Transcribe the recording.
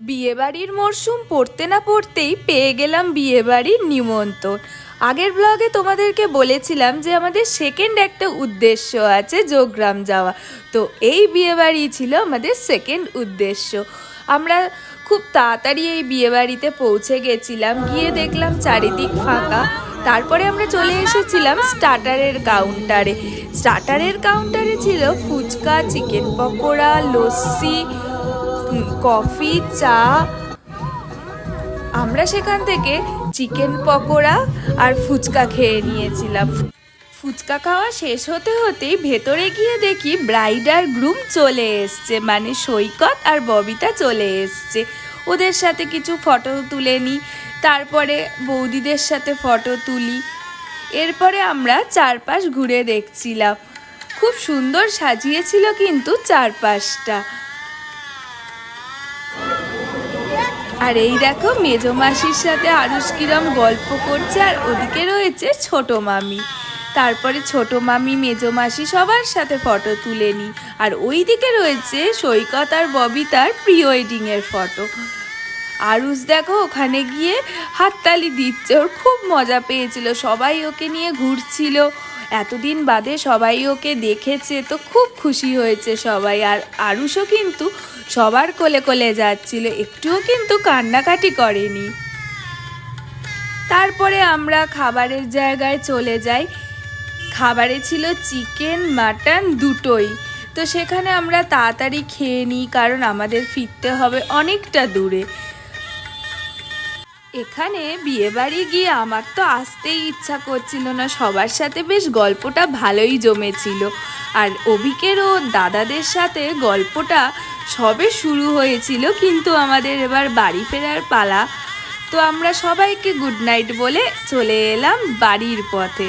বিয়েবাড়ির মরশুম পড়তে না পড়তেই পেয়ে গেলাম বিয়েবাড়ির নিমন্ত্রণ। আগের ব্লগে তোমাদেরকে বলেছিলাম যে আমাদের সেকেন্ড একটা উদ্দেশ্য আছে যোগগ্রাম যাওয়া। তো এই বিয়েবাড়ি ছিল আমাদের সেকেন্ড উদ্দেশ্য। আমরা খুব তাড়াতাড়ি এই বিয়েবাড়িতে পৌঁছে গেছিলাম, গিয়ে দেখলাম চারিদিক ফাঁকা। তারপরে আমরা চলে এসেছিলাম স্টার্টারের কাউন্টারে স্টার্টারের কাউন্টারে ছিল ফুচকা চিকেন পকোড়া, লস্যি কফি, চা। আমরা সেখান থেকে চিকেন পকোড়া আর ফুচকা খেয়ে নিয়েছিলাম। ফুচকা খাওয়া শেষ হতে হতেই ভেতরে গিয়ে দেখি ব্রাইড আর গ্রুম চলে এসছে মানে সৈকত আর ববিতা চলে এসছে। ওদের সাথে কিছু ফটো তুলে নিই তারপরে বৌদিদের সাথে ফটো তুলি। এরপরে আমরা চারপাশ ঘুরে দেখছিলাম। খুব সুন্দর সাজিয়েছিল কিন্তু চারপাশটা। আর এই দেখো মেজো মাসির সাথে আরুষ কিরম গল্প করছে, আর ওদিকে রয়েছে ছোট মামি। তারপরে ছোট মামি মেজো মাসি সবার সাথে ফটো তুলে নিই আর ওই দিকে রয়েছে সৈকত আর ববিতার প্রি ওয়েডিংয়ের ফটো আরুষ দেখো ওখানে গিয়ে হাততালি দিচ্ছে, ওর খুব মজা পেয়েছিল, সবাই ওকে নিয়ে ঘুরছিল। এতদিন বাদে সবাই ওকে দেখেছে তো খুব খুশি হয়েছে সবাই। আর আরুষও কিন্তু সবার কোলে কোলে যাচ্ছিল, একটুও কিন্তু কান্নাকাটি করেনি। তারপরে আমরা খাবারের জায়গায় চলে যাই। খাবারে ছিল চিকেন, মাটন দুটোই। তো সেখানে আমরা তাড়াতাড়ি খেয়ে নিই, কারণ আমাদের ফিরতে হবে অনেকটা দূরে। এখানে বিয়েবাড়ি গিয়ে আমার তো আসতেই ইচ্ছা করছিল না। সবার সাথে বেশ গল্পটা ভালোই জমেছিল। আর অভিকেরও দাদাদের সাথে গল্পটা সবে শুরু হয়েছিল, কিন্তু আমাদের এবার বাড়ি ফেরার পালা। তো আমরা সবাইকে গুড নাইট বলে চলে এলাম বাড়ির পথে।